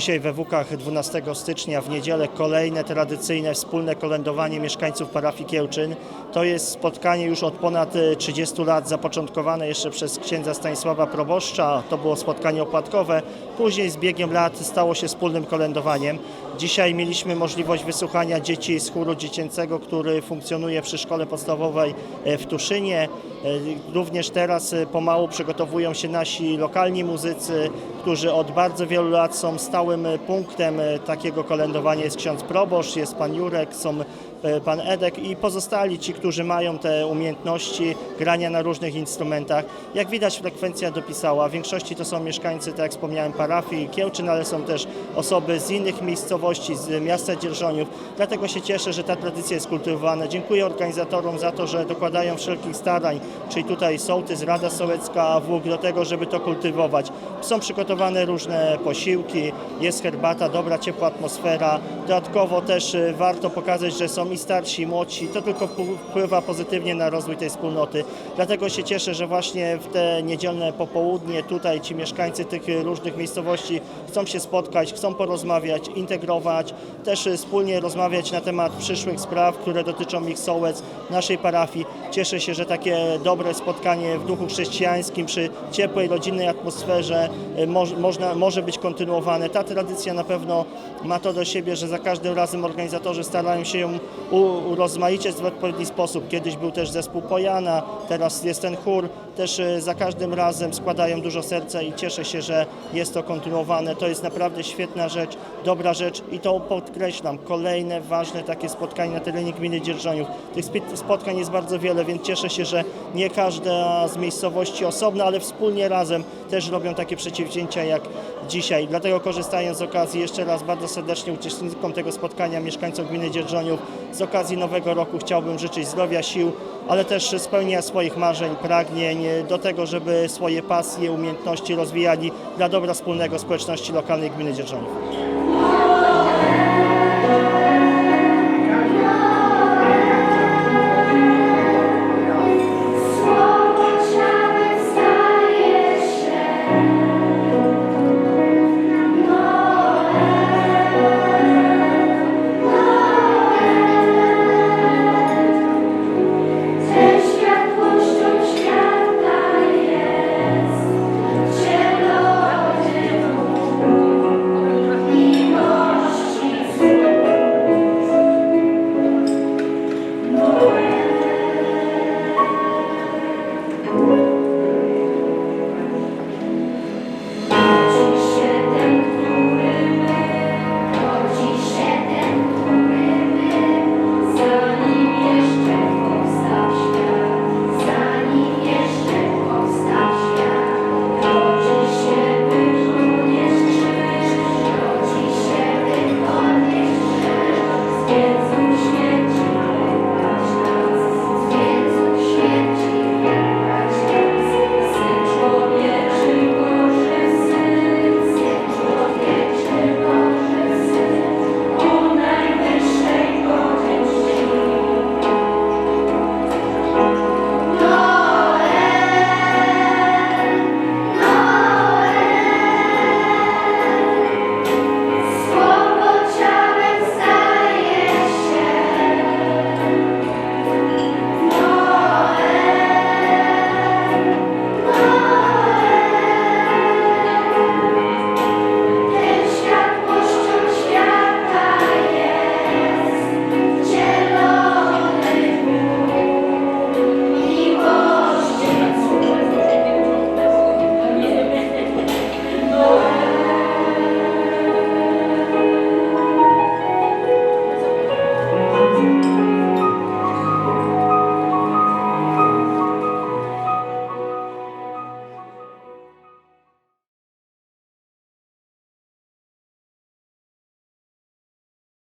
Dzisiaj we Wukach 12 stycznia w niedzielę kolejne tradycyjne wspólne kolędowanie mieszkańców parafii Kiełczyn. To jest spotkanie już od ponad e, 30 lat zapoczątkowane jeszcze przez księdza Stanisława Proboszcza. To było spotkanie opłatkowe. Później z biegiem lat stało się wspólnym kolędowaniem. Dzisiaj mieliśmy możliwość wysłuchania dzieci z chóru dziecięcego, który funkcjonuje przy szkole podstawowej e, w Tuszynie. E, Również teraz e, pomału przygotowują się nasi lokalni muzycy, którzy od bardzo wielu lat są stałym e, punktem takiego kolędowania. Jest ksiądz proboszcz, jest pan Jurek, są pan Edek i pozostali ci, którzy mają te umiejętności grania na różnych instrumentach. Jak widać frekwencja dopisała. W większości to są mieszkańcy, tak jak wspomniałem, parafii Kiełczyn, ale są też osoby z innych miejscowości, z miasta Dzierżoniów. Dlatego się cieszę, że ta tradycja jest kultywowana. Dziękuję organizatorom za to, że dokładają wszelkich starań, czyli tutaj sołtys, Rada Sołecka, WUG do tego, żeby to kultywować. Są przygotowane różne posiłki, jest herbata, dobra, ciepła atmosfera. Dodatkowo też y, warto pokazać, że są i starsi, młodsi. To tylko wpł- wpływa pozytywnie na rozwój tej wspólnoty. Dlatego się cieszę, że właśnie w te niedzielne popołudnie tutaj ci mieszkańcy tych różnych miejscowości chcą się spotkać, chcą porozmawiać, integrować, też wspólnie rozmawiać na temat przyszłych spraw, które dotyczą ich sołec, naszej parafii. Cieszę się, że takie dobre spotkanie w duchu chrześcijańskim przy ciepłej, rodzinnej atmosferze y, moż, można, może być kontynuowane. Ta tradycja na pewno ma to do siebie, że za każdym razem organizatorzy starają się ją urozmaicić w odpowiedni sposób. Kiedyś był też zespół Pojana, teraz jest ten chór. Też y, za każdym razem składają dużo serca i cieszę się, że jest to kontynuowane. To jest naprawdę świetna rzecz, dobra rzecz i to podkreślam. Kolejne ważne takie spotkanie na terenie gminy Dzierżoniów. Tych spotkań jest bardzo wiele, więc cieszę się, że nie każda z miejscowości osobno, ale wspólnie razem też robią takie przedsięwzięcia jak dzisiaj. Dlatego korzystając z okazji jeszcze raz bardzo serdecznie uczestnikom tego spotkania, mieszkańcom gminy Dzierżoniów, z okazji Nowego Roku chciałbym życzyć zdrowia, sił, ale też spełnienia swoich marzeń, pragnień do tego, żeby swoje pasje, umiejętności rozwijali dla dobra wspólnego społeczności lokalnej gminy Dzierżoniów.